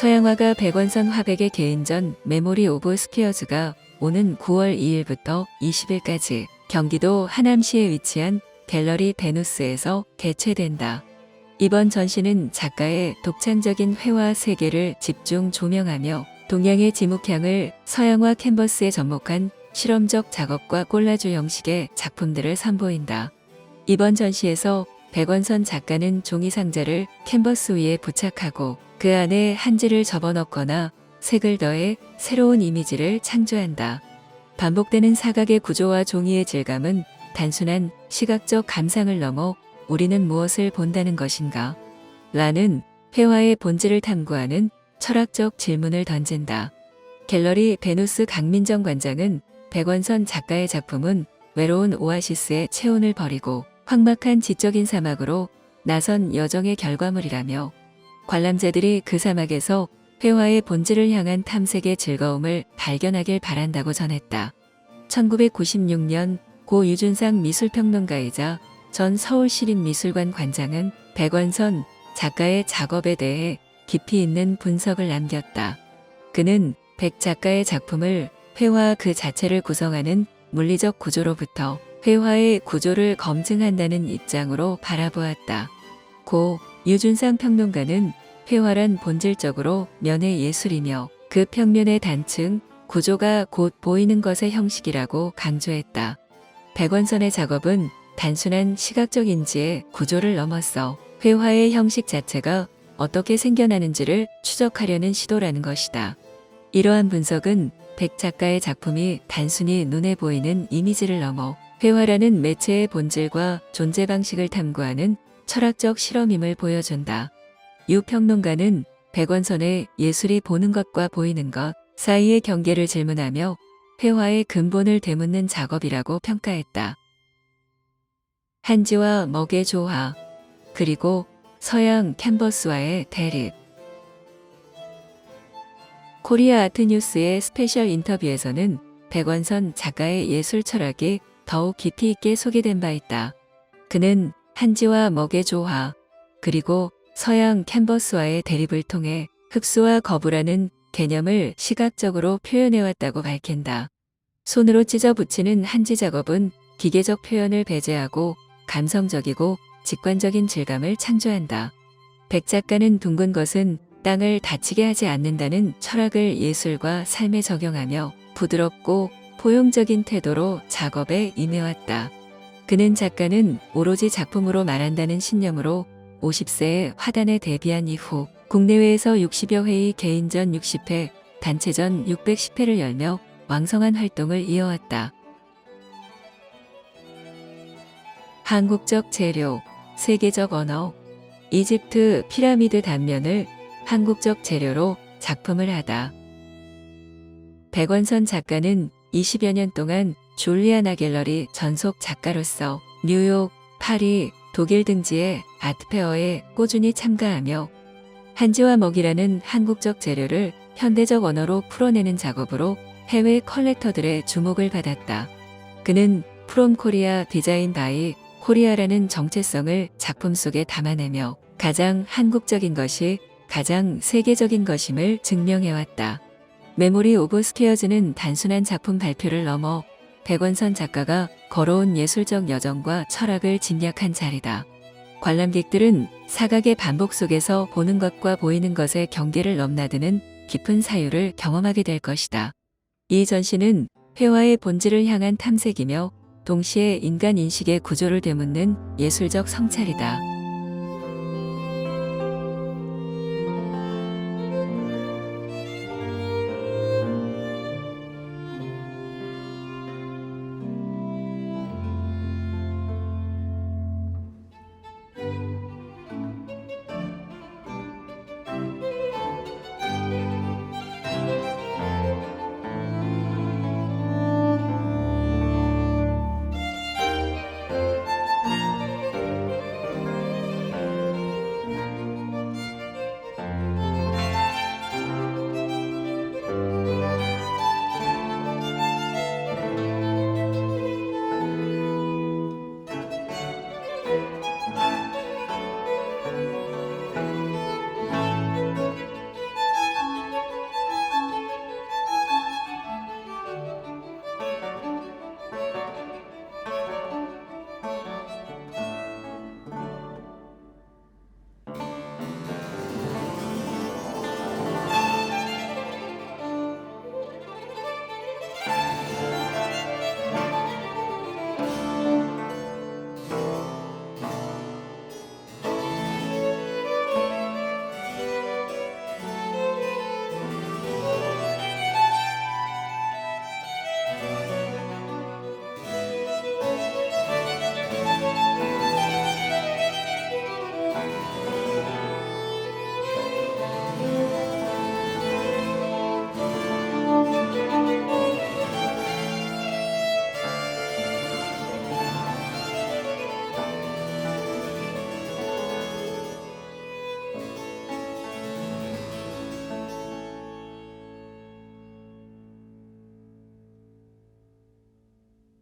서양화가 백원선 화백의 개인전 메모리 오브 스퀘어즈가 오는 9월 2일부터 20일까지 경기도 하남시에 위치한 갤러리 베누스에서 개최된다. 이번 전시는 작가의 독창적인 회화 세계를 집중 조명하며 동양의 지묵향을 서양화 캔버스에 접목한 실험적 작업과 콜라주 형식의 작품들을 선보인다. 이번 전시에서 백원선 작가는 종이 상자를 캔버스 위에 부착하고 그 안에 한지를 접어넣거나 색을 더해 새로운 이미지를 창조한다. 반복되는 사각의 구조와 종이의 질감은 단순한 시각적 감상을 넘어 우리는 무엇을 본다는 것인가? 라는 회화의 본질을 탐구하는 철학적 질문을 던진다. 갤러리 베누스 강민정 관장은 백원선 작가의 작품은 외로운 오아시스의 체온을 버리고 황막한 지적인 사막으로 나선 여정의 결과물이라며 관람자들이 그 사막에서 회화의 본질을 향한 탐색의 즐거움을 발견하길 바란다고 전했다. 1996년 고 유준상 미술평론가이자 전 서울시립미술관 관장은 백원선 작가의 작업에 대해 깊이 있는 분석을 남겼다. 그는 백 작가의 작품을 회화 그 자체를 구성하는 물리적 구조로부터 회화의 구조를 검증한다는 입장으로 바라보았다. 고 유준상 평론가는 회화란 본질적으로 면의 예술이며 그 평면의 단층, 구조가 곧 보이는 것의 형식이라고 강조했다. 백원선의 작업은 단순한 시각적 인지의 구조를 넘어서 회화의 형식 자체가 어떻게 생겨나는지를 추적하려는 시도라는 것이다. 이러한 분석은 백 작가의 작품이 단순히 눈에 보이는 이미지를 넘어 회화라는 매체의 본질과 존재 방식을 탐구하는 철학적 실험임을 보여준다. 유 평론가는 백원선의 예술이 보는 것과 보이는 것 사이의 경계를 질문하며 회화의 근본을 되묻는 작업이라고 평가했다. 한지와 먹의 조화, 그리고 서양 캔버스와의 대립. 코리아 아트뉴스의 스페셜 인터뷰에서는 백원선 작가의 예술 철학이 더욱 깊이 있게 소개된 바 있다. 그는 한지와 먹의 조화, 그리고 서양 캔버스와의 대립을 통해 흡수와 거부라는 개념을 시각적으로 표현해왔다고 밝힌다. 손으로 찢어 붙이는 한지 작업은 기계적 표현을 배제하고 감성적이고 직관적인 질감을 창조한다. 백 작가는 둥근 것은 땅을 다치게 하지 않는다는 철학을 예술과 삶에 적용하며 부드럽고 포용적인 태도로 작업에 임해왔다. 그는 작가는 오로지 작품으로 말한다는 신념으로 50세에 화단에 데뷔한 이후 국내외에서 60여 회의 개인전 60회, 단체전 610회를 열며 왕성한 활동을 이어왔다. 한국적 재료, 세계적 언어, 이집트 피라미드 단면을 한국적 재료로 작품을 하다. 백원선 작가는 20여 년 동안 줄리아나 갤러리 전속 작가로서 뉴욕, 파리, 독일 등지의 아트페어에 꾸준히 참가하며 한지와 먹이라는 한국적 재료를 현대적 언어로 풀어내는 작업으로 해외 컬렉터들의 주목을 받았다. 그는 프롬 코리아 디자인 바이 코리아라는 정체성을 작품 속에 담아내며 가장 한국적인 것이 가장 세계적인 것임을 증명해왔다. 메모리 오브 스퀘어즈는 단순한 작품 발표를 넘어 백원선 작가가 걸어온 예술적 여정과 철학을 집약한 자리다. 관람객들은 사각의 반복 속에서 보는 것과 보이는 것의 경계를 넘나드는 깊은 사유를 경험하게 될 것이다. 이 전시는 회화의 본질을 향한 탐색이며 동시에 인간 인식의 구조를 되묻는 예술적 성찰이다.